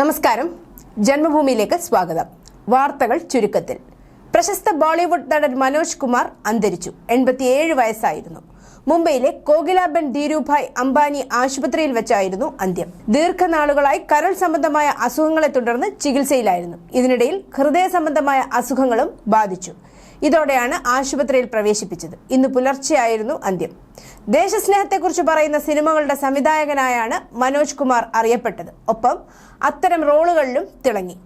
നമസ്കാരം. ജന്മഭൂമിയിലേക്ക് സ്വാഗതം. വാർത്തകൾ ചുരുക്കത്തിൽ. പ്രശസ്ത ബോളിവുഡ് നടൻ മനോജ് കുമാർ അന്തരിച്ചു. എൺപത്തിയേഴ് വയസ്സായിരുന്നു. മുംബൈയിലെ കോകിലാബൻ ധീരുഭായ് അംബാനി ആശുപത്രിയിൽ വെച്ചായിരുന്നു അന്ത്യം. ദീർഘനാളുകളായി കരൾ സംബന്ധമായ അസുഖങ്ങളെ തുടർന്ന് ചികിത്സയിലായിരുന്നു. ഇതിനിടയിൽ ഹൃദയ സംബന്ധമായ അസുഖങ്ങളും ബാധിച്ചു. ഇതോടെയാണ് ആശുപത്രിയിൽ പ്രവേശിപ്പിച്ചത്. ഇന്ന് പുലർച്ചെയായിരുന്നു അന്ത്യം. ദേശസ്നേഹത്തെക്കുറിച്ച് പറയുന്ന സിനിമകളുടെ സംവിധായകനായാണ് മനോജ് കുമാർ അറിയപ്പെട്ടത്. ഒപ്പം അത്തരം റോളുകളിലും തിളങ്ങി.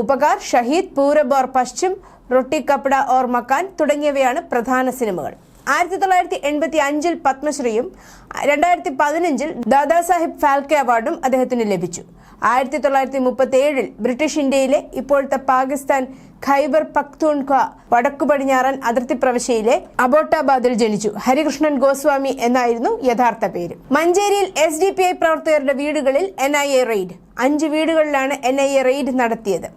ഉപകാർ ഷഹീദ് പൂരബ് ഓർ പശ്ചിം റൊട്ടി കപ്പട ഓർ മക്കാൻ തുടങ്ങിയവയാണ് പ്രധാന സിനിമകൾ. ആയിരത്തി തൊള്ളായിരത്തി എൺപത്തി അഞ്ചിൽ പത്മശ്രീയും രണ്ടായിരത്തി പതിനഞ്ചിൽ ദാദാസാഹിബ് ഫാൽക്കെ അവാർഡും അദ്ദേഹത്തിന് ലഭിച്ചു. ആയിരത്തി തൊള്ളായിരത്തി മുപ്പത്തി ഏഴിൽ ബ്രിട്ടീഷ് ഇന്ത്യയിലെ ഇപ്പോഴത്തെ പാകിസ്ഥാൻ ഖൈബർ പക്തൂൺഖ വടക്കു പടിഞ്ഞാറൻ അതിർത്തി പ്രവിശ്യയിലെ അബോട്ടാബാദിൽ ജനിച്ചു. ഹരികൃഷ്ണൻ ഗോസ്വാമി എന്നായിരുന്നു യഥാർത്ഥ പേര്. മഞ്ചേരിയിൽ എസ് ഡി പി ഐ പ്രവർത്തകരുടെ വീടുകളിൽ എൻ ഐ എ റെയ്ഡ് അഞ്ച് വീടുകളിലാണ് എൻ ഐ എ റെയ്ഡ് നടത്തിയത്.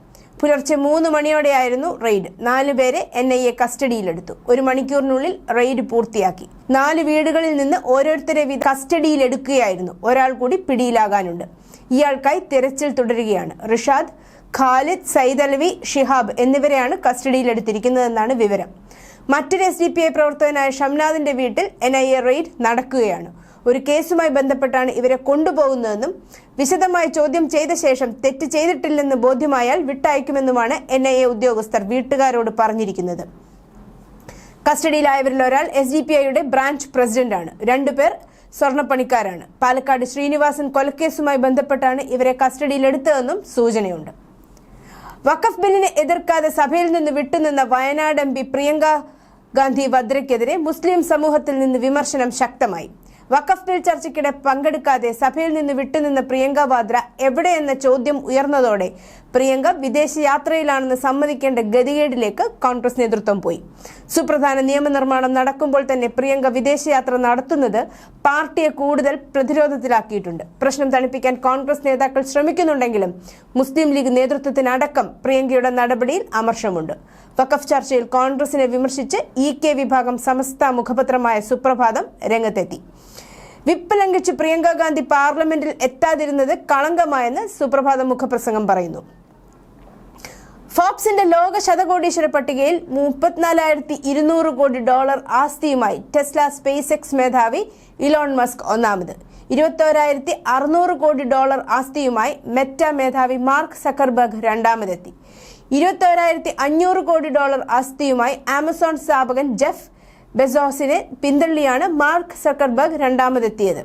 പുലർച്ചെ മൂന്ന് മണിയോടെയായിരുന്നു റെയ്ഡ് നാലുപേരെ എൻ ഐ എ കസ്റ്റഡിയിലെടുത്തു. ഒരു മണിക്കൂറിനുള്ളിൽ റെയ്ഡ് പൂർത്തിയാക്കി. നാല് വീടുകളിൽ നിന്ന് ഓരോരുത്തരെ കസ്റ്റഡിയിലെടുക്കുകയായിരുന്നു. ഒരാൾ കൂടി പിടിയിലാകാനുണ്ട്. ഇയാൾക്കായി തിരച്ചിൽ തുടരുകയാണ്. റിഷാദ് ഖാലിദ് സയ്യിദ് അലവി ഷിഹാബ് എന്നിവരെയാണ് കസ്റ്റഡിയിലെടുത്തിരിക്കുന്നതെന്നാണ് വിവരം. മറ്റൊരു എസ് ഡി പി ഐ പ്രവർത്തകനായ ഷംനാഥിന്റെ വീട്ടിൽ എൻ ഐ എ റെയ്ഡ് നടക്കുകയാണ്. ഒരു കേസുമായി ബന്ധപ്പെട്ടാണ് ഇവരെ കൊണ്ടുപോകുന്നതെന്നും വിശദമായി ചോദ്യം ചെയ്ത ശേഷം തെറ്റ് ചെയ്തിട്ടില്ലെന്ന് ബോധ്യമായാൽ വിട്ടയക്കുമെന്നുമാണ് എൻ ഐ എ ഉദ്യോഗസ്ഥർ വീട്ടുകാരോട് പറഞ്ഞിരിക്കുന്നത്. കസ്റ്റഡിയിലായവരിൽ ഒരാൾ എസ് ഡി പി ഐയുടെ ബ്രാഞ്ച് പ്രസിഡന്റാണ്. രണ്ടുപേർ സ്വർണപ്പണിക്കാരാണ് പാലക്കാട് ശ്രീനിവാസൻ കൊലക്കേസുമായി ബന്ധപ്പെട്ടാണ് ഇവരെ കസ്റ്റഡിയിലെടുത്തതെന്നും സൂചനയുണ്ട്. വഖഫ് ബില്ലിനെ എതിർക്കാതെ സഭയിൽ നിന്ന് വിട്ടുനിന്ന വയനാട് എം പി പ്രിയങ്ക ഗാന്ധി വദ്രയ്ക്കെതിരെ മുസ്ലിം സമൂഹത്തിൽ നിന്ന് വിമർശനം ശക്തമായി. വഖഫ് ബിൽ ചർച്ചയ്ക്കിടെ പങ്കെടുക്കാതെ സഭയിൽ നിന്ന് വിട്ടുനിന്ന പ്രിയങ്ക വാദ്ര എവിടെയെന്ന ചോദ്യം ഉയർന്നതോടെ പ്രിയങ്ക വിദേശ യാത്രയിലാണെന്ന് സമ്മതിക്കേണ്ട ഗതികേടിലേക്ക് കോൺഗ്രസ് നേതൃത്വം പോയി. സുപ്രധാന നിയമനിർമ്മാണം നടക്കുമ്പോൾ തന്നെ പ്രിയങ്ക വിദേശയാത്ര നടത്തുന്നത് പാർട്ടിയെ കൂടുതൽ പ്രതിരോധത്തിലാക്കിയിട്ടുണ്ട്. പ്രശ്നം തണുപ്പിക്കാൻ കോൺഗ്രസ് നേതാക്കൾ ശ്രമിക്കുന്നുണ്ടെങ്കിലും മുസ്ലിം ലീഗ് നേതൃത്വത്തിനടക്കം പ്രിയങ്കയുടെ നടപടിയിൽ അമർഷമുണ്ട്. വഖഫ് ചർച്ചയിൽ കോൺഗ്രസിനെ വിമർശിച്ച് ഇ കെ വിഭാഗം സമസ്ത മുഖപത്രമായ സുപ്രഭാതം രംഗത്തെത്തി. വിപ്പ് ലംഘിച്ച് പ്രിയങ്ക ഗാന്ധി പാർലമെന്റിൽ എത്താതിരുന്നത് കളങ്കമായെന്ന് സുപ്രഭാത മുഖപ്രസംഗം പറയുന്നു. ഫോബ്സിന്റെ ലോക ശതകോടീശ്വര പട്ടികയിൽ മുപ്പത്തിനാലായിരത്തി ഇരുന്നൂറ് കോടി ഡോളർ ആസ്തിയുമായി ടെസ്ല സ്പേസ് എക്സ് മേധാവി ഇലോൺ മസ്ക് ഒന്നാമത്. ഇരുപത്തോരായിരത്തി അറുന്നൂറ് കോടി ഡോളർ ആസ്തിയുമായി മെറ്റ മേധാവി മാർക്ക് സക്കർബർഗ് രണ്ടാമതെത്തി. ഇരുപത്തോരായിരത്തി അഞ്ഞൂറ് കോടി ഡോളർ ആസ്തിയുമായി ആമസോൺ സ്ഥാപകൻ ജെഫ് ബെസോസിനെ പിന്തള്ളിയാണ് മാർക്ക് സക്കർബർഗ് രണ്ടാമതെത്തിയത്.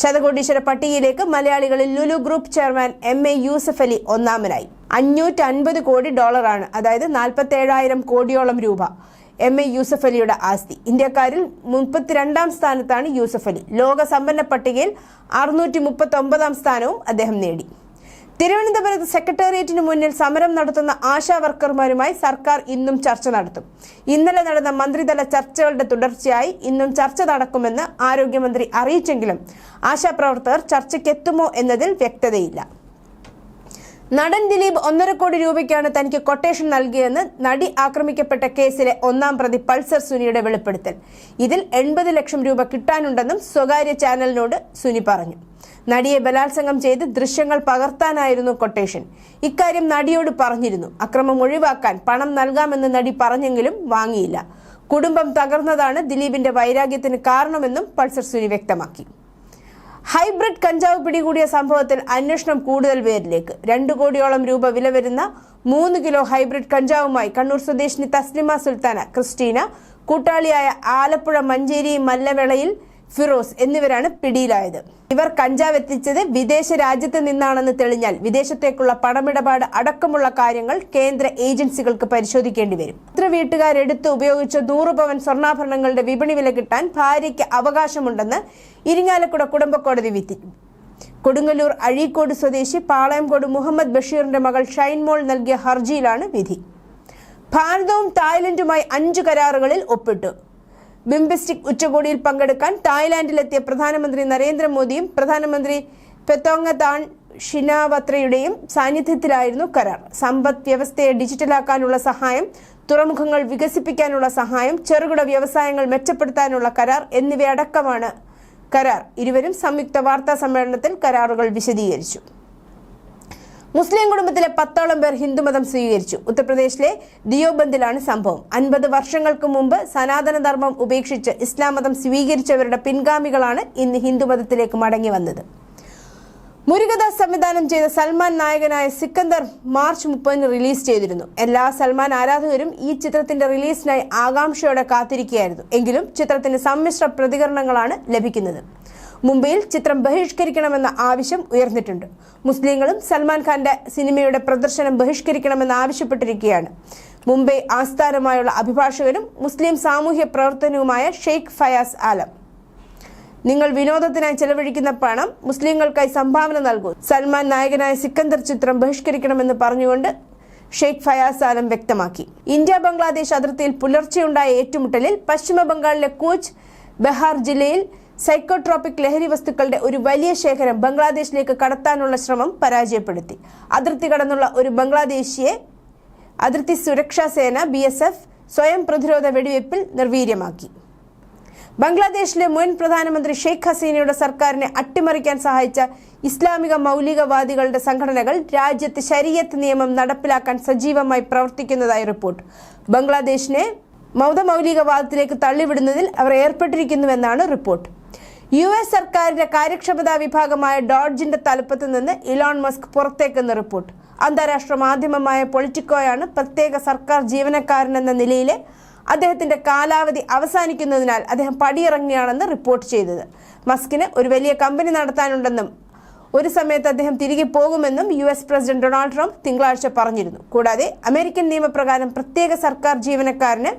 ശതകോടീശ്വര പട്ടികയിലേക്ക് മലയാളികളിൽ Lulu group chairman M A Yusuff Ali ഒന്നാമനായി. അഞ്ഞൂറ്റി അൻപത് കോടി ഡോളറാണ് അതായത് നാൽപ്പത്തി ഏഴായിരം കോടിയോളം രൂപ എം എ യൂസഫ് അലിയുടെ ആസ്തി. ഇന്ത്യക്കാരിൽ മുപ്പത്തിരണ്ടാം സ്ഥാനത്താണ് യൂസഫ് അലി. ലോക സമ്പന്ന പട്ടികയിൽ അറുന്നൂറ്റി മുപ്പത്തി ഒമ്പതാം സ്ഥാനവും അദ്ദേഹം നേടി. തിരുവനന്തപുരത്ത് സെക്രട്ടേറിയറ്റിന് മുന്നിൽ സമരം നടത്തുന്ന ആശാ വർക്കർമാരുമായി സർക്കാർ ഇന്നും ചർച്ച നടത്തും. ഇന്നലെ നടന്ന മന്ത്രിതല ചർച്ചകളുടെ തുടർച്ചയായി ഇന്നും ചർച്ച നടക്കുമെന്ന് ആരോഗ്യമന്ത്രി അറിയിച്ചെങ്കിലും ആശാപ്രവർത്തകർ ചർച്ചയ്ക്കെത്തുമോ എന്നതിൽ വ്യക്തതയില്ല. നടൻ ദിലീപ് ഒന്നര കോടി രൂപയ്ക്കാണ് തനിക്ക് കൊട്ടേഷൻ നൽകിയെന്ന് നടി ആക്രമിക്കപ്പെട്ട കേസിലെ ഒന്നാം പ്രതി പൾസർ സുനിയുടെ വെളിപ്പെടുത്തൽ. ഇതിൽ എൺപത് ലക്ഷം രൂപ കിട്ടാനുണ്ടെന്നും സ്വകാര്യ ചാനലിനോട് സുനി പറഞ്ഞു. നടിയെ ബലാത്സംഗം ചെയ്ത് ദൃശ്യങ്ങൾ പകർത്താനായിരുന്നു കൊട്ടേഷൻ ഇക്കാര്യം നടിയോട് പറഞ്ഞിരുന്നു. അക്രമം ഒഴിവാക്കാൻ പണം നൽകാമെന്ന് നടി പറഞ്ഞെങ്കിലും വാങ്ങിയില്ല. കുടുംബം തകർന്നതാണ് ദിലീപിന്റെ വൈരാഗ്യത്തിന് കാരണമെന്നും പൾസർ സുനി വ്യക്തമാക്കി. ഹൈബ്രിഡ് കഞ്ചാവ് പിടികൂടിയ സംഭവത്തിൽ അന്വേഷണം കൂടുതൽ പേരിലേക്ക് രണ്ടു കോടിയോളം രൂപ വില വരുന്ന മൂന്ന് കിലോ ഹൈബ്രിഡ് കഞ്ചാവുമായി കണ്ണൂർ സ്വദേശിനി തസ്ലിമ സുൽത്താന ക്രിസ്റ്റീന കൂട്ടാളിയായ ആലപ്പുഴ മഞ്ചേരി മല്ലവിളയിൽ ഫിറോസ് എന്നിവരാണ് പിടിയിലായത്. ഇവർ കഞ്ചാവ് എത്തിച്ചത് വിദേശ രാജ്യത്ത് നിന്നാണെന്ന് തെളിഞ്ഞാൽ വിദേശത്തേക്കുള്ള പണമിടപാട് അടക്കമുള്ള കാര്യങ്ങൾ കേന്ദ്ര ഏജൻസികൾക്ക് പരിശോധിക്കേണ്ടി വരും. ഇത്ര വീട്ടുകാരെടുത്ത് ഉപയോഗിച്ച നൂറ് പവൻ സ്വർണാഭരണങ്ങളുടെ വിപണി വില കിട്ടാൻ ഭാര്യയ്ക്ക് അവകാശമുണ്ടെന്ന് ഇരിങ്ങാലക്കുട കുടുംബക്കോടതി വിധി. കൊടുങ്ങല്ലൂർ അഴീക്കോട് സ്വദേശി പാളയംകോട് മുഹമ്മദ് ബഷീറിന്റെ മകൾ ഷൈൻമോൾ നൽകിയ ഹർജിയിലാണ് വിധി. ഭാരതവും തായ്ലൻഡുമായി അഞ്ച് കരാറുകളിൽ ഒപ്പിട്ടു. ബിംബിസ്റ്റിക് ഉച്ചകോടിയിൽ പങ്കെടുക്കാൻ തായ്ലാന്റിലെത്തിയ പ്രധാനമന്ത്രി നരേന്ദ്രമോദിയും പ്രധാനമന്ത്രി പെത്തോങ്ങതാൻ ഷിനാവത്രയുടെയും സാന്നിധ്യത്തിലായിരുന്നു കരാർ. സമ്പദ് വ്യവസ്ഥയെ ഡിജിറ്റലാക്കാനുള്ള സഹായം തുറമുഖങ്ങൾ വികസിപ്പിക്കാനുള്ള സഹായം ചെറുകിട വ്യവസായങ്ങൾ മെച്ചപ്പെടുത്താനുള്ള കരാർ എന്നിവയടക്കമാണ് കരാർ. ഇരുവരും സംയുക്ത വാർത്താ സമ്മേളനത്തിൽ കരാറുകൾ വിശദീകരിച്ചു. മുസ്ലിം കുടുംബത്തിലെ പത്തോളം പേർ ഹിന്ദുമതം സ്വീകരിച്ചു. ഉത്തർപ്രദേശിലെ ദിയോബന്ദിലാണ് സംഭവം. അൻപത് വർഷങ്ങൾക്ക് മുമ്പ് സനാതനധർമ്മം ഉപേക്ഷിച്ച് ഇസ്ലാം മതം സ്വീകരിച്ചവരുടെ പിൻഗാമികളാണ് ഇന്ന് ഹിന്ദുമതത്തിലേക്ക് മടങ്ങി വന്നത്. മുരുകദാസ് സംവിധാനം ചെയ്ത സൽമാൻ നായകനായ സിക്കന്ദർ മാർച്ച് മുപ്പതിന് റിലീസ് ചെയ്തിരുന്നു. എല്ലാ സൽമാൻ ആരാധകരും ഈ ചിത്രത്തിന്റെ റിലീസിനായി ആകാംക്ഷയോടെ കാത്തിരിക്കുകയായിരുന്നു. എങ്കിലും ചിത്രത്തിന് സമ്മിശ്ര പ്രതികരണങ്ങളാണ് ലഭിക്കുന്നത്. മുംബൈയിൽ ചിത്രം ബഹിഷ്കരിക്കണമെന്ന ആവശ്യം ഉയർന്നിട്ടുണ്ട്. മുസ്ലിങ്ങളും സൽമാൻ ഖാന്റെ സിനിമയുടെ പ്രദർശനം ബഹിഷ്കരിക്കണമെന്ന് ആവശ്യപ്പെട്ടിരിക്കുകയാണ്. മുംബൈ ആസ്ഥാനമായുള്ള അഭിഭാഷകനും മുസ്ലിം സാമൂഹ്യ പ്രവർത്തനവുമായ ഷെയ്ഖ് ഫയാസ് ആലം. നിങ്ങൾ വിനോദത്തിനായി ചെലവഴിക്കുന്ന പണം മുസ്ലിങ്ങൾക്കായി സംഭാവന നൽകൂ സൽമാൻ നായകനായ സിക്കന്ദർ ചിത്രം ബഹിഷ്കരിക്കണമെന്ന് പറഞ്ഞുകൊണ്ട് ഷെയ്ഖ് ഫയാസ് ആലം വ്യക്തമാക്കി. ഇന്ത്യ ബംഗ്ലാദേശ് അതിർത്തിയിൽ പുലർച്ചെയുണ്ടായ ഏറ്റുമുട്ടലിൽ പശ്ചിമ ബംഗാളിലെ കൂച്ച് ബെഹാർ ജില്ലയിൽ സൈക്കോട്രോപിക് ലഹരി വസ്തുക്കളുടെ ഒരു വലിയ ശേഖരം ബംഗ്ലാദേശിലേക്ക് കടത്താനുള്ള ശ്രമം പരാജയപ്പെടുത്തി. അതിർത്തി കടന്നുള്ള ഒരു ബംഗ്ലാദേശിയെ അതിർത്തി സുരക്ഷാ സേന ബി സ്വയം പ്രതിരോധ വെടിവയ്പിൽ നിർവീര്യമാക്കി. ബംഗ്ലാദേശിലെ മുൻ പ്രധാനമന്ത്രി ഷെയ്ഖ് ഹസീനയുടെ സർക്കാരിനെ അട്ടിമറിക്കാൻ സഹായിച്ച ഇസ്ലാമിക മൗലികവാദികളുടെ സംഘടനകൾ രാജ്യത്ത് ശരീരത്ത് നിയമം നടപ്പിലാക്കാൻ സജീവമായി പ്രവർത്തിക്കുന്നതായി റിപ്പോർട്ട്. ബംഗ്ലാദേശിനെ മൗതമൗലികവാദത്തിലേക്ക് തള്ളിവിടുന്നതിൽ അവർ ഏർപ്പെട്ടിരിക്കുന്നുവെന്നാണ് റിപ്പോർട്ട്. യു എസ് സർക്കാരിന്റെ കാര്യക്ഷമതാ വിഭാഗമായ ഡോഡ്ജിന്റെ തലപ്പത്ത് നിന്ന് ഇലോൺ മസ്ക് പുറത്തേക്കെന്ന് റിപ്പോർട്ട്. അന്താരാഷ്ട്ര മാധ്യമമായ പൊളിറ്റിക്കോയാണ് പ്രത്യേക സർക്കാർ ജീവനക്കാരനെന്ന നിലയിലെ അദ്ദേഹത്തിന്റെ കാലാവധി അവസാനിക്കുന്നതിനാൽ അദ്ദേഹം പടിയിറങ്ങിയാണെന്ന് റിപ്പോർട്ട് ചെയ്തത്. മസ്കിന് ഒരു വലിയ കമ്പനി നടത്താനുണ്ടെന്നും ഒരു സമയത്ത് അദ്ദേഹം തിരികെ പോകുമെന്നും U S president Donald Trump തിങ്കളാഴ്ച പറഞ്ഞിരുന്നു. കൂടാതെ അമേരിക്കൻ നിയമപ്രകാരം പ്രത്യേക സർക്കാർ ജീവനക്കാരന്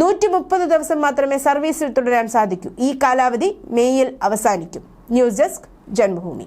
നൂറ്റി മുപ്പത് ദിവസം മാത്രമേ സർവീസിൽ തുടരാൻ സാധിക്കൂ. ഈ കാലാവധി മേയിൽ അവസാനിക്കും. News desk Janmabhumi.